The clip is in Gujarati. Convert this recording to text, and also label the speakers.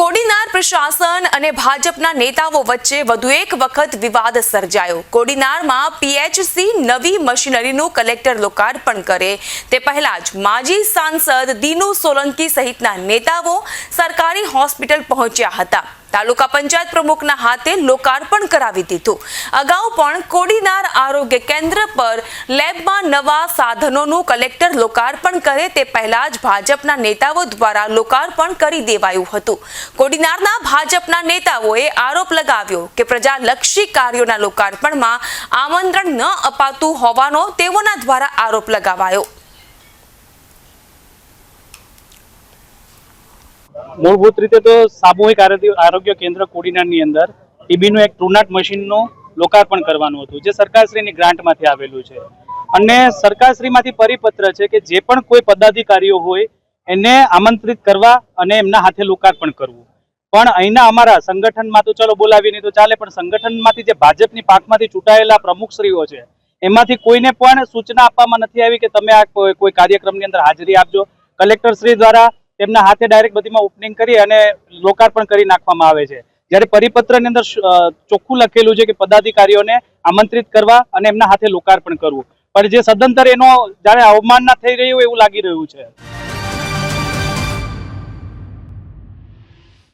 Speaker 1: કોડીનાર પ્રશાસન અને ભાજપના નેતાઓ વચ્ચે વધુ એક વખત વિવાદ સર્જાયો. કોડીનારમાં પીએચસી નવી મશીનરીનું કલેક્ટર લોકાર્પણ કરે. તે પહેલા જ માજી સાંસદ દીનુ સોલંકી સહિતના નેતાઓ સરકારી હોસ્પિટલ પહોંચ્યા હતા. તાલુકા પંચાયત પ્રમુખના હાથે લોકાર્પણ કરાવી દીધું. અગાઉ પણ કોડીનાર આરોગ્ય કેન્દ્ર પર લેબમાં નવા સાધનોનું કલેક્ટર લોકાર્પણ કરે તે પહેલા જ ભાજપના નેતાઓ દ્વારા લોકાર્પણ કરી દેવાયું હતું. કોડીનારના ભાજપના નેતાઓએ આરોપ લગાવ્યો કે પ્રજાલક્ષી કાર્યોના લોકાર્પણમાં આમંત્રણ ન અપાતું હોવાનો તેઓના દ્વારા આરોપ લગાવાયો.
Speaker 2: મૂળભૂત રીતે તો સામૂહિક આરોગ્ય કેન્દ્ર કોડીનારની અંદર ટીબીનું એક ટ્રુનાટ મશીનનું લોકાર્પણ કરવાનું હતું, જે સરકારશ્રીની ગ્રાન્ટમાંથી આવેલું છે. અને સરકારશ્રીમાંથી પરિપત્ર છે કે જે પણ કોઈ પદાધિકારીઓ હોય, એને આમંત્રિત કરવા અને એમના હાથે લોકાર્પણ કરવું. પણ અહીંના અમારા સંગઠનમાં તો ચલો બોલાવી નહીં તો ચાલે, પણ સંગઠનમાંથી જે ભાજપની પાકમાંથી ચૂંટાયેલા પ્રમુખશ્રીઓ છે, એમાંથી કોઈને પણ સૂચના આપવામાં નથી આવી કે તમે આ કોઈ કાર્યક્રમની અંદર હાજરી આપજો. કલેક્ટરશ્રી દ્વારા તેમના હાથે ડાયરેક્ટ બધીમાં ઓપનિંગ કરી અને લોકાર્પણ કરી નાખવામાં આવે છે. જ્યારે પરિપત્રની અંદર ચોખ્ખું લખેલું છે કે પદાધિકારીઓને આમંત્રિત કરવા અને એમના હાથે લોકાર્પણ કરવું. પણ જે સદંતર એનો જાણે અવમાનના થઈ રહ્યું એવું લાગી રહ્યું છે.